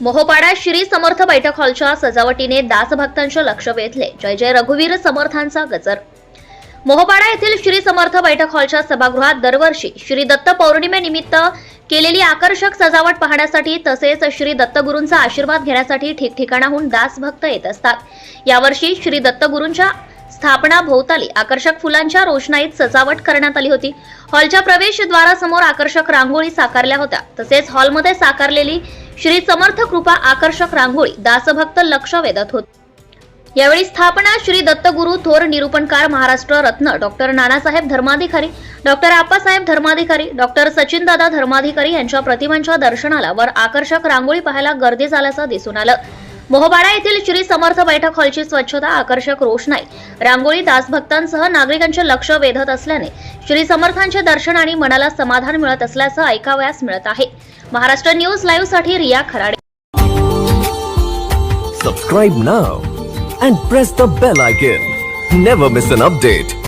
मोहपाडा श्री समर्थ बैठक हॉलच्या सजावटीने दासभक्तांचे लक्ष वेधले. जय जय रघुवीर समर्थांचा गजर. मोहपाडा येथील श्री समर्थ बैठक हॉलच्या सभागृहात दरवर्षी श्री दत्त पौर्णिमेनिमित्त केलेली आकर्षक सजावट पाहण्यासाठी तसेच श्री दत्तगुरूंचा आशीर्वाद घेण्यासाठी ठिकठिकाणाहून दासभक्त येत असतात. यावर्षी श्री दत्तगुरूंच्या स्थापना भोवताली. आकर्षक फुलांच्या रोषणाईत सजावट करण्यात आली होती. हॉलच्या प्रवेशद्वारासमोर आकर्षक रांगोळी साकारल्या होत्या. तसेच हॉलमध्ये साकारलेली श्री समर्थ कृपा आकर्षक रांगोळी दासभक्त लक्ष वेधत होत. यावेळी स्थापना श्री दत्तगुरु थोर निरूपणकार Maharashtra Ratna doctor Nanasaheb Dharmadhikari doctor Appasaheb Dharmadhikari doctor Sachindada Dharmadhikari यांच्या प्रतिमांच्या दर्शनाला वर आकर्षक रांगोळी पाहायला गर्दी झाल्याचं दिसून आलं. मोहबाडा येथील श्री समर्थ बैठक हॉलची स्वच्छता आकर्षक रोषणाई. रांगोळी दासभक्तांसह नागरिकांचे लक्ष वेधत असल्याने श्री समर्थांचे दर्शन आणि मनाला समाधान मिळत असल्याचं ऐकावयास मिळत आहे. Maharashtra news लाईव्हसाठी Riya Kharade. Subscribe now and press the bell icon never miss an update